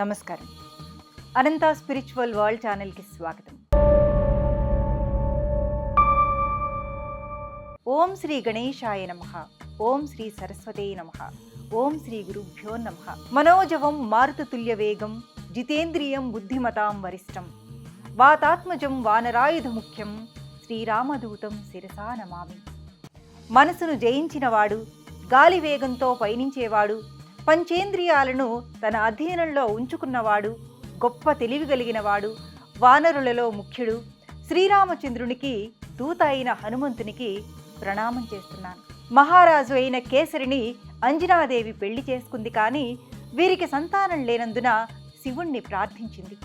నమస్కారం. అనంత spiritual world ఛానల్కి స్వాగతం. ఓం శ్రీ గణేశాయ నమ. ఓం శ్రీ సరస్వతే నమ. ఓం శ్రీ గురుభ్యో నమ. మనోజవం మారుతతుల్య వేగం జితేంద్రియం బుద్ధిమతాం వరిష్టం. వాతాత్మజం వానరాయుధ ముఖ్యం శ్రీరామదూతం శిరసా నమామి. మనసును జయించినవాడు గాలి వేగంతో పయనించేవాడు పంచేంద్రియాలను తన అధీనంలో ఉంచుకున్నవాడు గొప్ప తెలివి కలిగినవాడు వానరులలో ముఖ్యుడు శ్రీరామచంద్రునికి దూత అయిన హనుమంతునికి ప్రణామం చేస్తున్నాను. మహారాజు అయిన కేసరిని అంజనాదేవి పెళ్ళి చేసుకుంది కానీ వీరికి సంతానం లేనందున శివుణ్ణి ప్రార్థించింది.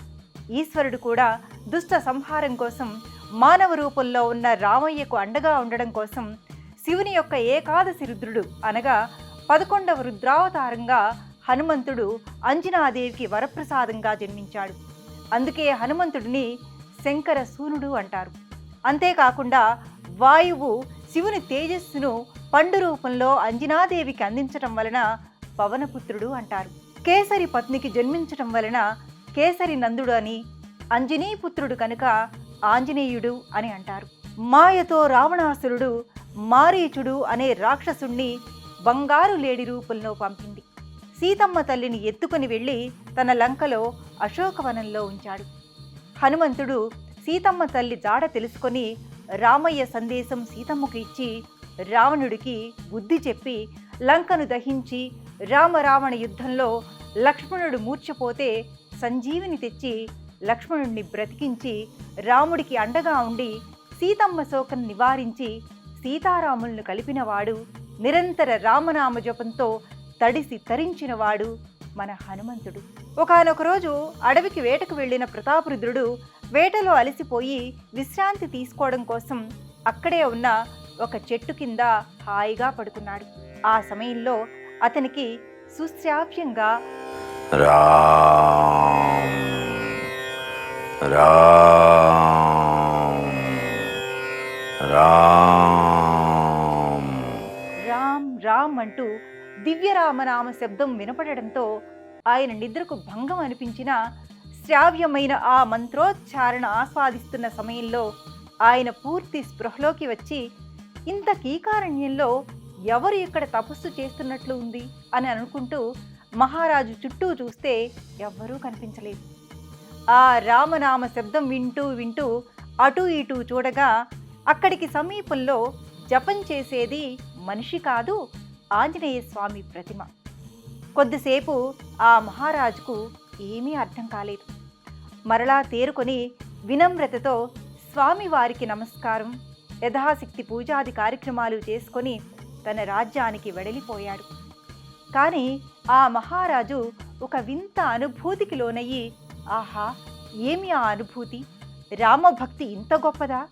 ఈశ్వరుడు కూడా దుష్ట సంహారం కోసం మానవ రూపంలో ఉన్న రామయ్యకు అండగా ఉండడం కోసం శివుని యొక్క ఏకాదశి రుద్రుడు అనగా పదకొండవ రుద్రావతారంగా హనుమంతుడు అంజనాదేవికి వరప్రసాదంగా జన్మించాడు. అందుకే హనుమంతుడిని శంకర సూనుడు అంటారు. అంతేకాకుండా వాయువు శివుని తేజస్సును పండు రూపంలో అంజనాదేవికి అందించటం వలన పవనపుత్రుడు అంటారు. కేసరి పత్నికి జన్మించటం వలన కేసరి నందుడు అని అంజనీపుత్రుడు కనుక ఆంజనేయుడు అని అంటారు. మాయతో రావణాసురుడు మారీచుడు అనే రాక్షసుణ్ణి బంగారు లేడి రూపంలో పంపింది. సీతమ్మ తల్లిని ఎత్తుకుని వెళ్ళి తన లంకలో అశోకవనంలో ఉంచాడు. హనుమంతుడు సీతమ్మ తల్లి జాడ తెలుసుకొని రామయ్య సందేశం సీతమ్మకు ఇచ్చి రావణుడికి బుద్ధి చెప్పి లంకను దహించి రామరావణ యుద్ధంలో లక్ష్మణుడు మూర్ఛపోతే సంజీవిని తెచ్చి లక్ష్మణుడిని బ్రతికించి రాముడికి అండగా ఉండి సీతమ్మ శోకం నివారించి సీతారాములను కలిపినవాడు నిరంతర రామనామ జపంతో తడిసి తరించినవాడు మన హనుమంతుడు. ఒకానొక రోజు అడవికి వేటకు వెళ్ళిన ప్రతాపరుద్రుడు వేటలో అలసిపోయి విశ్రాంతి తీసుకోవడం కోసం అక్కడే ఉన్న ఒక చెట్టు కింద హాయిగా పడుకున్నాడు. ఆ సమయంలో అతనికి సుశ్రావ్యంగా రా రామ్ అంటూ దివ్యరామనామ శబ్దం వినపడడంతో ఆయన నిద్రకు భంగం అనిపించిన శ్రావ్యమైన ఆ మంత్రోచ్చారణ ఆస్వాదిస్తున్న సమయంలో ఆయన పూర్తి స్పృహలోకి వచ్చి ఇంత కీకారణ్యంలో ఎవరు ఇక్కడ తపస్సు చేస్తున్నట్లు ఉంది? అని అనుకుంటూ మహారాజు చుట్టూ చూస్తే ఎవ్వరూ కనిపించలేదు. ఆ రామనామ శబ్దం వింటూ వింటూ అటు ఇటు చూడగా అక్కడికి సమీపంలో జపం చేసేది మనిషి కాదు ఆంజనేయ స్వామి ప్రతిమ. కొద్దిసేపు ఆ మహారాజుకు ఏమీ అర్థం కాలేదు. మరలా తేరుకొని వినమ్రతతో స్వామివారికి నమస్కారం యథాశక్తి పూజాది కార్యక్రమాలు చేసుకొని తన రాజ్యానికి వెడలిపోయాడు. కానీ ఆ మహారాజు ఒక వింత అనుభూతికి లోనయ్యి ఆహా ఏమి ఆ అనుభూతి? రామభక్తి ఇంత గొప్పదా?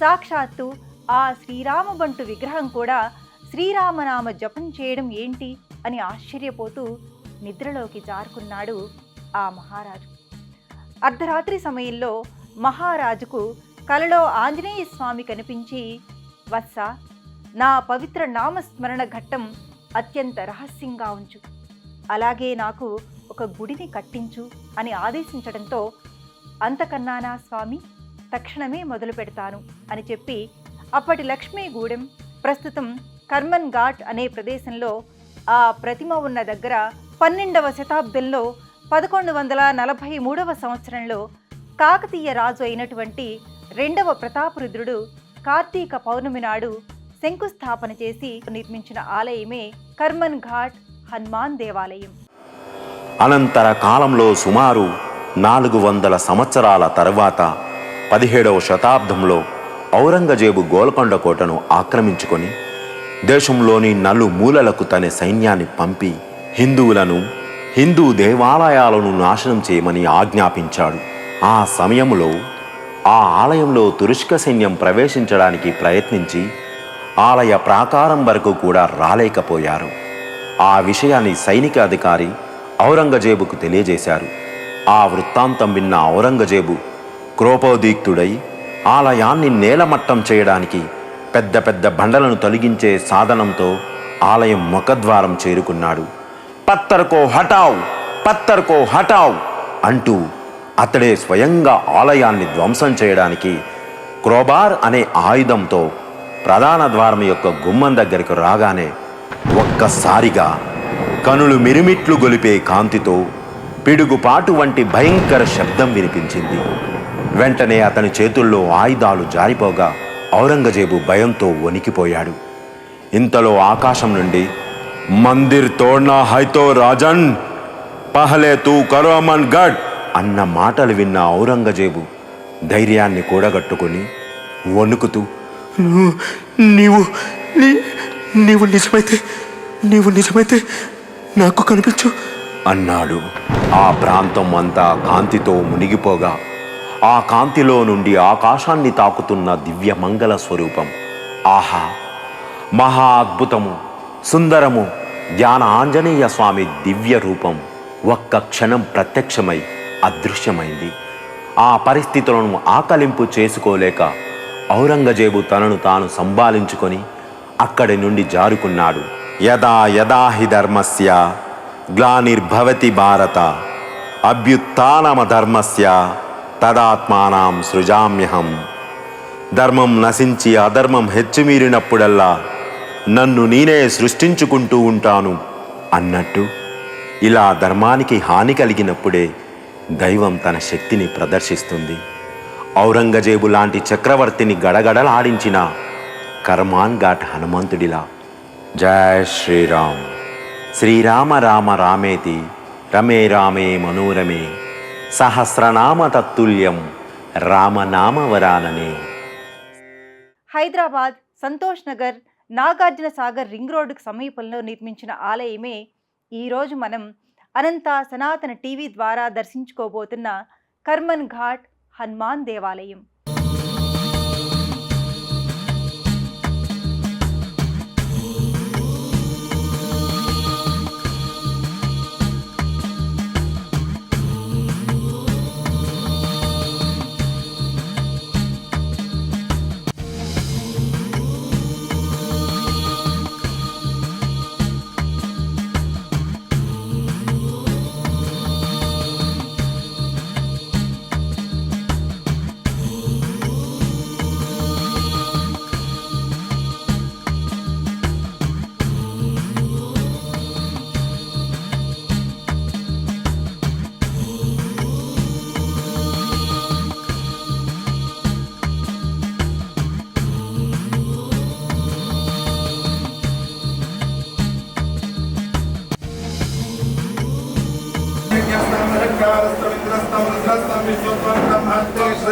సాక్షాత్తు ఆ శ్రీరామబంటు విగ్రహం కూడా శ్రీరామనామ జపం చేయడం ఏంటి అని ఆశ్చర్యపోతూ నిద్రలోకి జారుకున్నాడు ఆ మహారాజు. అర్ధరాత్రి సమయంలో మహారాజుకు కలలో ఆంజనేయ స్వామి కనిపించి వత్స నా పవిత్ర నామస్మరణ ఘట్టం అత్యంత రహస్యంగా ఉంచు. అలాగే నాకు ఒక గుడిని కట్టించు అని ఆదేశించడంతో అంతకన్నానా స్వామి? తక్షణమే మొదలు పెడతాను అని చెప్పి అప్పటి లక్ష్మీగూడెం ప్రస్తుతం కర్మన్ ఘాట్ అనే ప్రదేశంలో ఆ ప్రతిమ ఉన్న దగ్గర పన్నెండవ శతాబ్దంలో పదకొండు వందల నలభై మూడవ సంవత్సరంలో కాకతీయ రాజు అయినటువంటి రెండవ ప్రతాపరుద్రుడు కార్తీక పౌర్ణమి నాడు శంకుస్థాపన చేసి నిర్మించిన ఆలయమే కర్మన్ ఘాట్ హనుమాన్ దేవాలయం. అనంతర కాలంలో సుమారు నాలుగు వందల సంవత్సరాల తర్వాత పదిహేడవ శతాబ్దంలో ఔరంగజేబు గోల్కొండ కోటను ఆక్రమించుకొని దేశంలోని నలుమూలలకు తన సైన్యాన్ని పంపి హిందువులను హిందూ దేవాలయాలను నాశనం చేయమని ఆజ్ఞాపించాడు. ఆ సమయంలో ఆ ఆలయంలో తురుష్క సైన్యం ప్రవేశించడానికి ప్రయత్నించి ఆలయ ప్రాకారం వరకు కూడా రాలేకపోయారు. ఆ విషయాన్ని సైనిక అధికారి ఔరంగజేబుకు తెలియజేశారు. ఆ వృత్తాంతం విన్న ఔరంగజేబు క్రోపోదీక్తుడై ఆలయాన్ని నేలమట్టం చేయడానికి పెద్ద పెద్ద బండలను తొలగించే సాధనంతో ఆలయం ముఖద్వారం చేరుకున్నాడు. పత్తర్కో హటావ్ పత్తర్కో హటావ్ అంటూ అతడే స్వయంగా ఆలయాన్ని ధ్వంసం చేయడానికి క్రోబార్ అనే ఆయుధంతో ప్రధాన ద్వారం యొక్క గుమ్మం దగ్గరికి రాగానే ఒక్కసారిగా కనులు మిరుమిట్లు గొలిపే కాంతితో పిడుగుపాటు వంటి భయంకర శబ్దం వినిపించింది. వెంటనే అతని చేతుల్లో ఆయుధాలు జారిపోగా ఔరంగజేబు భయంతో వణికిపోయాడు. ఇంతలో ఆకాశం నుండి మందిర్ తోడ్నా హైతో రాజన్ పహలే తూ కరోమన్ గడ్ అన్న మాటలు విన్న ఔరంగజేబు ధైర్యాన్ని కూడగట్టుకుని వణుకుతూ నీవు నీవు నిజమైతే నీవు నిజమైతే నాకు కనిపించు అన్నాడు. ఆ ప్రాంతం అంతా కాంతితో మునిగిపోగా ఆ కాంతిలో నుండి ఆకాశాన్ని తాకుతున్న దివ్య మంగళ స్వరూపం. ఆహా! మహా అద్భుతము సుందరము ధ్యాన ఆంజనేయ స్వామి దివ్య రూపం ఒక్క క్షణం ప్రత్యక్షమై అదృశ్యమైంది. ఆ పరిస్థితులను ఆకలింపు చేసుకోలేక ఔరంగజేబు తనను తాను సంభాలించుకొని అక్కడి నుండి జారుకున్నాడు. యదా యదాహి ధర్మస్య గ్లానిర్భవతి భారత అభ్యుత్నమ ధర్మస్య తదాత్మానం సృజామ్యహం. ధర్మం నశించి అధర్మం హెచ్చుమీరినప్పుడల్లా నన్ను నేనే సృష్టించుకుంటూ ఉంటాను అన్నట్టు ఇలా ధర్మానికి హాని కలిగినప్పుడే దైవం తన శక్తిని ప్రదర్శిస్తుంది. ఔరంగజేబు లాంటి చక్రవర్తిని గడగడలాడించిన కర్మాన్ ఘాట్ హనుమంతుడిలా. జయ శ్రీరామ్. శ్రీరామ రామ రామేతి. రమే రామే మనోరమే. సహస్రనామ తత్తుల్యం రామనామ హైదరాబాద్ సంతోష్ నగర్ నాగార్జున సాగర్ రింగ్ రోడ్డుకు సమీపంలో నిర్మించిన ఆలయమే ఈరోజు మనం అనంత సనాతన టీవీ ద్వారా దర్శించుకోబోతున్న కర్మన్ ఘాట్ హనుమాన్ దేవాలయం.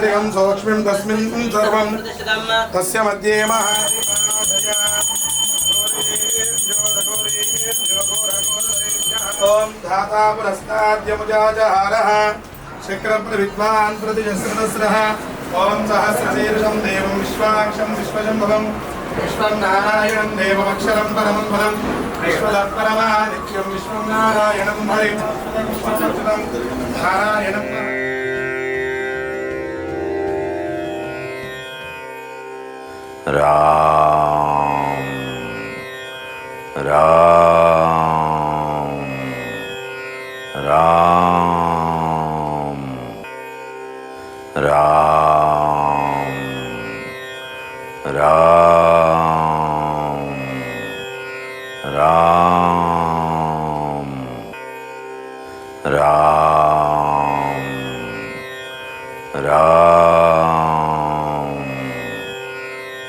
आन्तरिकं सौक्ष्म्यं तस्मिन् सर्वं तस्य मध्ये ॐ धाता पुरस्ताद्यमुजाजहारः शक्रप्रविद्वान् ॐ सहस्रशीर्षं देवं विश्वाक्षं विश्वशम्भवं विश्वं नारायणं देवमक्षरं परमं विश्वं नारायणं हरिं। नारायणं राम। राम। राम।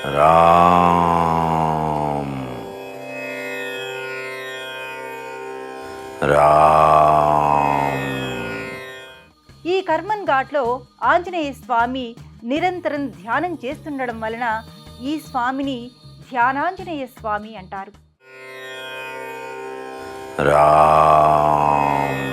రామ్. రామ్. ఈ కర్మన్ ఘాట్లో ఆంజనేయ స్వామి నిరంతరం ధ్యానం చేస్తుండడం వలన ఈ స్వామిని ధ్యానాంజనేయ స్వామి అంటారు. రామ్.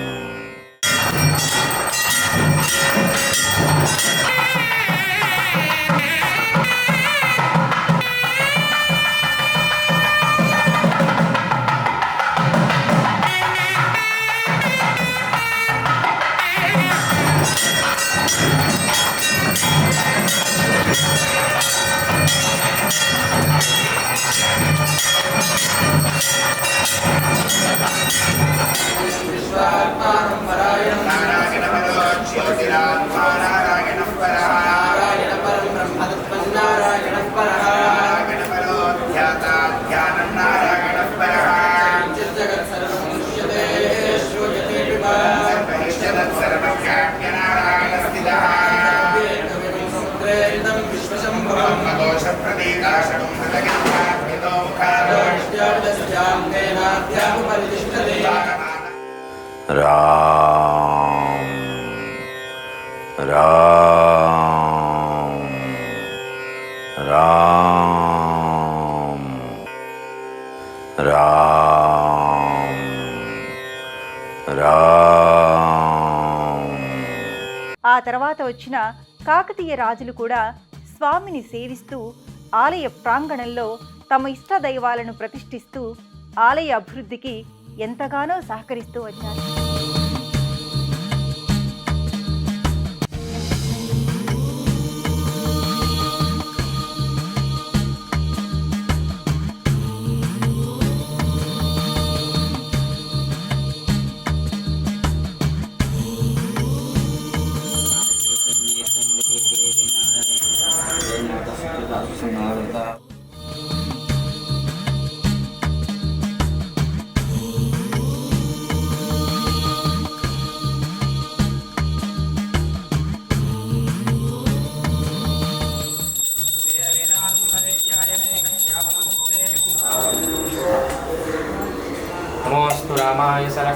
రామ్ రామ్ రామ్ రామ్ ఆ తర్వాత వచ్చిన కాకతీయ రాజులు కూడా స్వామిని సేవిస్తూ ఆలయ ప్రాంగణంలో తమ ఇష్ట దైవాలను ప్రతిష్ఠిస్తూ ఆలయ అభివృద్ధికి ఎంతగానో సహకరిస్తూ వచ్చారు.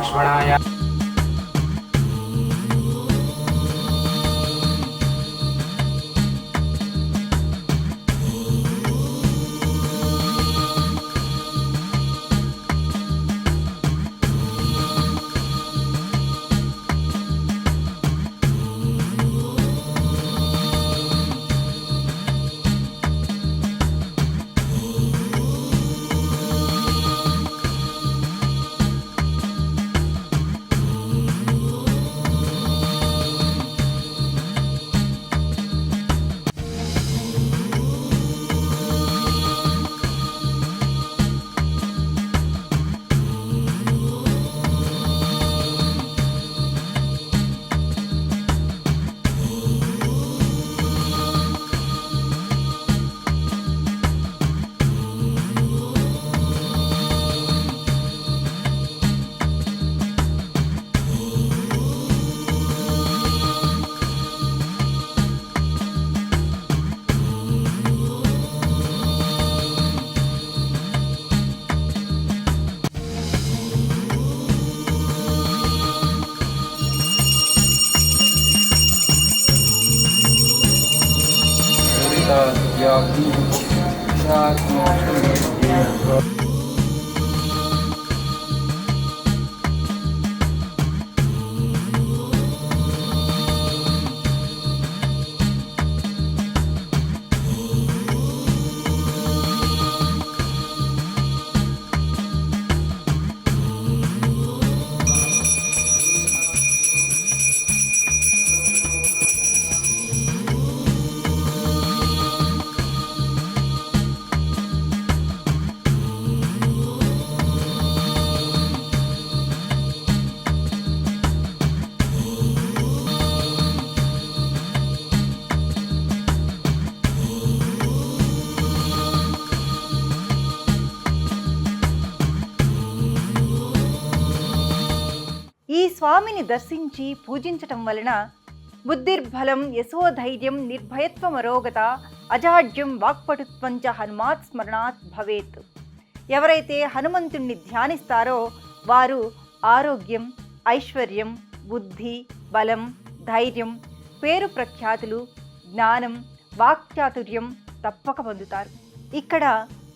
लक्ष्मणाय yeah ya, స్వామిని దర్శించి పూజించటం వలన బుద్ధిర్బలం యశోధైర్యం నిర్భయత్వమరోగత అజాడ్యం వాక్పటుత్వం చ హనుమాత్ స్మరణాత్ భవేత్. ఎవరైతే హనుమంతుణ్ణి ధ్యానిస్తారో వారు ఆరోగ్యం ఐశ్వర్యం బుద్ధి బలం ధైర్యం పేరు ప్రఖ్యాతులు జ్ఞానం వాక్చాతుర్యం తప్పక పొందుతారు. ఇక్కడ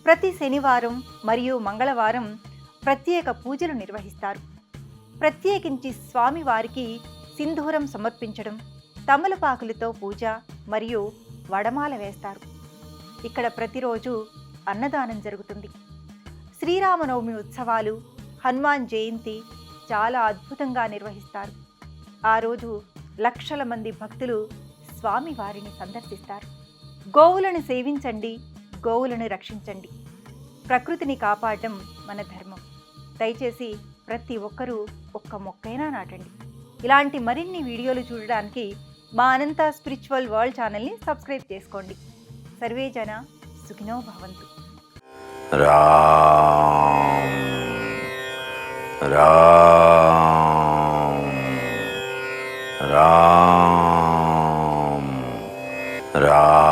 ప్రతి శనివారం మరియు మంగళవారం ప్రత్యేక పూజలు నిర్వహిస్తారు. ప్రత్యేకించి స్వామివారికి సింధూరం సమర్పించడం తమలపాకులతో పూజ మరియు వడమాల వేస్తారు. ఇక్కడ ప్రతిరోజు అన్నదానం జరుగుతుంది. శ్రీరామనవమి ఉత్సవాలు హనుమాన్ జయంతి చాలా అద్భుతంగా నిర్వహిస్తారు. ఆ రోజు లక్షల మంది భక్తులు స్వామివారిని సందర్శిస్తారు. గోవులను సేవించండి గోవులను రక్షించండి. ప్రకృతిని కాపాడడం మన ధర్మం. దయచేసి ప్రతి ఒక్కరూ ఒక్క మొక్కైనా నాటండి. ఇలాంటి మరిన్ని వీడియోలు చూడడానికి మా అనంత స్పిరిచువల్ వరల్డ్ ఛానల్ని సబ్స్క్రైబ్ చేసుకోండి. సర్వే జన సుఖినో భవంతు. రామ్. రామ్. రామ్. రామ్.